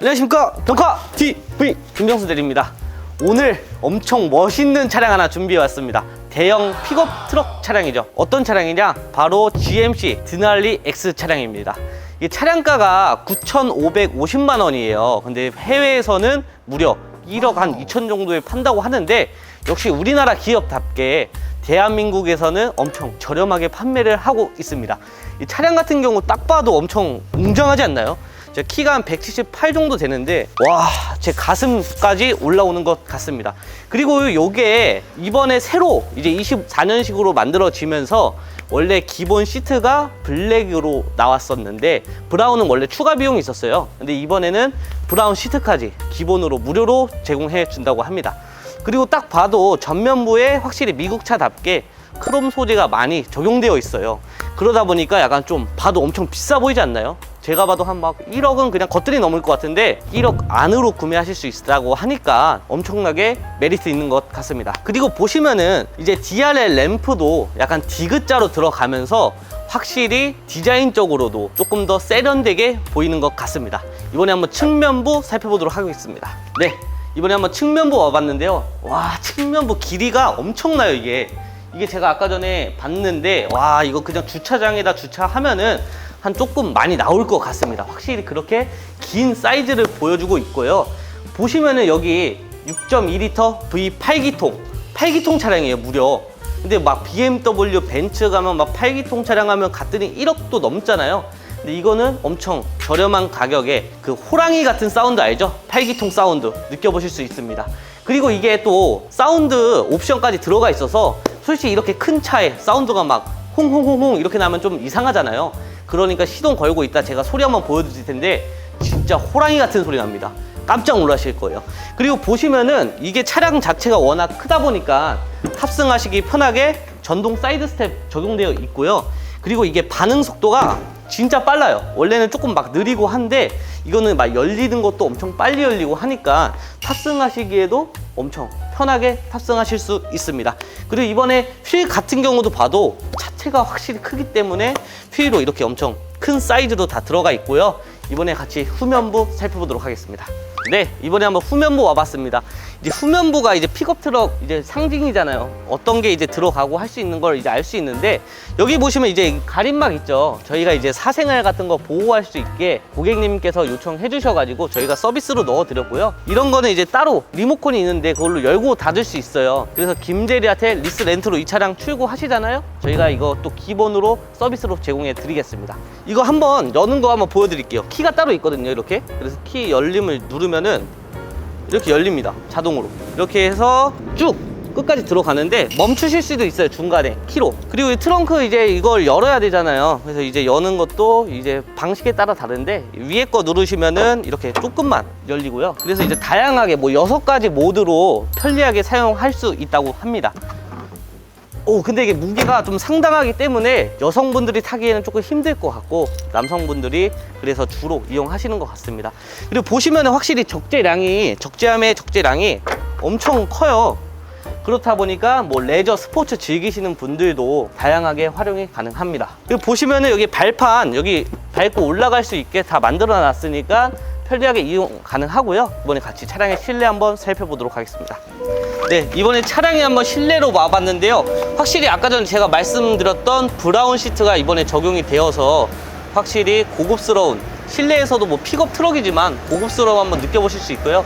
안녕하십니까. 병카 TV 김병수 대리입니다. 오늘 엄청 멋있는 차량 하나 준비해 왔습니다. 대형 픽업 트럭 차량이죠. 어떤 차량이냐? 바로 GMC 드날리 X 차량입니다. 이 차량가가 9,550만 원이에요. 근데 해외에서는 무려 1억 한 2천 정도에 판다고 하는데 역시 우리나라 기업답게 대한민국에서는 엄청 저렴하게 판매를 하고 있습니다. 이 차량 같은 경우 딱 봐도 엄청 웅장하지 않나요? 제 키가 한 178 정도 되는데 와 제 가슴까지 올라오는 것 같습니다. 그리고 요게 이번에 새로 이제 24년식으로 만들어지면서 원래 기본 시트가 블랙으로 나왔었는데 브라운은 원래 추가 비용이 있었어요. 근데 이번에는 브라운 시트까지 기본으로 무료로 제공해 준다고 합니다. 그리고 딱 봐도 전면부에 확실히 미국차답게 크롬 소재가 많이 적용되어 있어요. 그러다 보니까 약간 좀 봐도 엄청 비싸 보이지 않나요? 제가 봐도 한 막 1억은 그냥 겉들이 넘을 것 같은데 1억 안으로 구매하실 수 있다고 하니까 엄청나게 메리트 있는 것 같습니다. 그리고 보시면은 이제 DRL 램프도 약간 디귿자로 들어가면서 확실히 디자인적으로도 조금 더 세련되게 보이는 것 같습니다. 이번에 한번 측면부 살펴보도록 하겠습니다. 네, 이번에 한번 측면부 와봤는데요. 와, 측면부 길이가 엄청나요, 이게. 이게 제가 아까 전에 봤는데, 와, 이거 그냥 주차장에다 주차하면은 한 조금 많이 나올 것 같습니다. 확실히 그렇게 긴 사이즈를 보여주고 있고요. 보시면은 여기 6.2L V8기통, 8기통 차량이에요, 무려. 근데 막 BMW, 벤츠 가면 막 8기통 차량 하면 갔더니 1억도 넘잖아요. 근데 이거는 엄청 저렴한 가격에 그 호랑이 같은 사운드 알죠? 8기통 사운드 느껴보실 수 있습니다. 그리고 이게 또 사운드 옵션까지 들어가 있어서 솔직히 이렇게 큰 차에 사운드가 막 홍홍홍홍 이렇게 나면 좀 이상하잖아요. 그러니까 시동 걸고 있다 제가 소리 한번 보여드릴 텐데 진짜 호랑이 같은 소리 납니다. 깜짝 놀라실 거예요. 그리고 보시면은 이게 차량 자체가 워낙 크다 보니까 탑승하시기 편하게 전동 사이드 스텝 적용되어 있고요. 그리고 이게 반응 속도가 진짜 빨라요. 원래는 조금 막 느리고 한데 이거는 막 열리는 것도 엄청 빨리 열리고 하니까 탑승하시기에도 엄청 편하게 탑승하실 수 있습니다. 그리고 이번에 휠 같은 경우도 봐도 차체가 확실히 크기 때문에 휠로 이렇게 엄청 큰 사이즈로 다 들어가 있고요. 이번에 같이 후면부 살펴보도록 하겠습니다. 네, 이번에 한번 후면부 와봤습니다. 이제 후면부가 이제 픽업 트럭 이제 상징이잖아요. 어떤 게 이제 들어가고 할 수 있는 걸 이제 알 수 있는데 여기 보시면 이제 가림막 있죠. 저희가 이제 사생활 같은 거 보호할 수 있게 고객님께서 요청해 주셔가지고 저희가 서비스로 넣어 드렸고요. 이런 거는 이제 따로 리모컨이 있는데 그걸로 열고 닫을 수 있어요. 그래서 김대리한테 리스 렌트로 이 차량 출고하시잖아요. 저희가 이거 또 기본으로 서비스로 제공해 드리겠습니다. 이거 한번 여는 거 한번 보여드릴게요. 키가 따로 있거든요. 이렇게. 그래서 키 열림을 누르면 은 이렇게 열립니다. 자동으로. 이렇게 해서 쭉 끝까지 들어가는데 멈추실 수도 있어요. 중간에 키로. 그리고 이 트렁크 이제 이걸 열어야 되잖아요. 그래서 이제 여는 것도 이제 방식에 따라 다른데 위에 거 누르시면은 이렇게 조금만 열리고요. 그래서 이제 다양하게 뭐 여섯 가지 모드로 편리하게 사용할 수 있다고 합니다. 오 근데 이게 무게가 좀 상당하기 때문에 여성분들이 타기에는 조금 힘들 것 같고 남성분들이 그래서 주로 이용하시는 것 같습니다. 그리고 보시면 확실히 적재량이 적재함의 적재량이 엄청 커요. 그렇다 보니까 뭐 레저 스포츠 즐기시는 분들도 다양하게 활용이 가능합니다. 그리고 보시면은 여기 발판 여기 밟고 올라갈 수 있게 다 만들어 놨으니까 편리하게 이용 가능하고요. 이번에 같이 차량의 실내 한번 살펴보도록 하겠습니다 네, 이번에 차량에 한번 실내로 와봤는데요. 확실히 아까 전에 제가 말씀드렸던 브라운 시트가 이번에 적용이 되어서 확실히 고급스러운 실내에서도 뭐 픽업 트럭이지만 고급스러움 한번 느껴보실 수 있고요.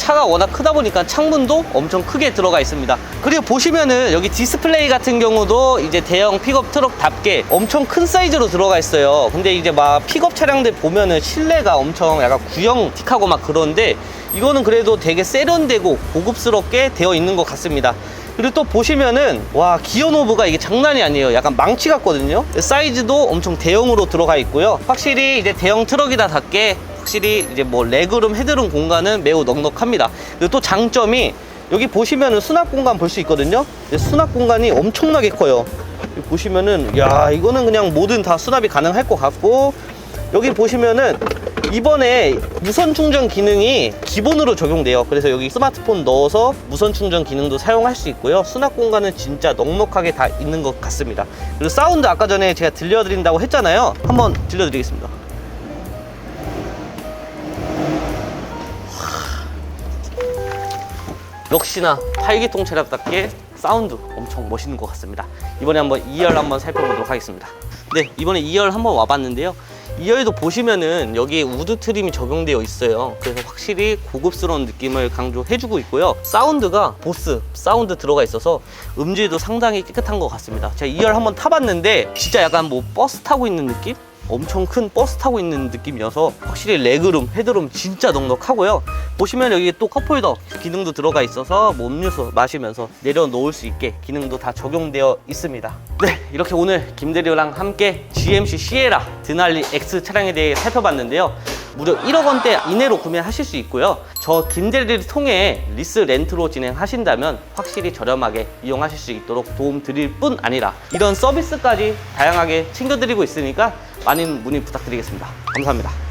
차가 워낙 크다 보니까 창문도 엄청 크게 들어가 있습니다. 그리고 보시면은 여기 디스플레이 같은 경우도 이제 대형 픽업 트럭답게 엄청 큰 사이즈로 들어가 있어요. 근데 이제 막 픽업 차량들 보면은 실내가 엄청 약간 구형틱하고 막 그런데 이거는 그래도 되게 세련되고 고급스럽게 되어 있는 것 같습니다. 그리고 또 보시면은 와 기어 노브가 이게 장난이 아니에요. 약간 망치 같거든요. 사이즈도 엄청 대형으로 들어가 있고요. 확실히 이제 대형 트럭이다답게 확실히 이제 뭐 레그룸, 헤드룸 공간은 매우 넉넉합니다. 그리고 또 장점이 여기 보시면은 수납 공간 볼 수 있거든요. 수납 공간이 엄청나게 커요. 보시면은 야 이거는 그냥 뭐든 다 수납이 가능할 것 같고 여기 보시면은 이번에 무선 충전 기능이 기본으로 적용돼요. 그래서 여기 스마트폰 넣어서 무선 충전 기능도 사용할 수 있고요. 수납 공간은 진짜 넉넉하게 다 있는 것 같습니다. 그리고 사운드 아까 전에 제가 들려드린다고 했잖아요. 한번 들려드리겠습니다. 역시나 8기통 차량답게 사운드 엄청 멋있는 것 같습니다. 이번에 한번 2열 한번 살펴보도록 하겠습니다. 네, 이번에 2열 한번 와봤는데요. 2열도 보시면은 여기 우드 트림이 적용되어 있어요. 그래서 확실히 고급스러운 느낌을 강조해주고 있고요. 사운드가 보스 사운드 들어가 있어서 음질도 상당히 깨끗한 것 같습니다. 제가 2열 한번 타봤는데 진짜 약간 뭐 버스 타고 있는 느낌? 엄청 큰 버스 타고 있는 느낌이어서 확실히 레그룸, 헤드룸 진짜 넉넉하고요. 보시면 여기 또 컵홀더 기능도 들어가 있어서 뭐 음료수 마시면서 내려놓을 수 있게 기능도 다 적용되어 있습니다. 네, 이렇게 오늘 김대리랑 함께 GMC 시에라 드날리 X 차량에 대해 살펴봤는데요. 무려 1억 원대 이내로 구매하실 수 있고요. 저 김대리를 통해 리스 렌트로 진행하신다면 확실히 저렴하게 이용하실 수 있도록 도움 드릴 뿐 아니라 이런 서비스까지 다양하게 챙겨드리고 있으니까 많은 문의 부탁드리겠습니다. 감사합니다.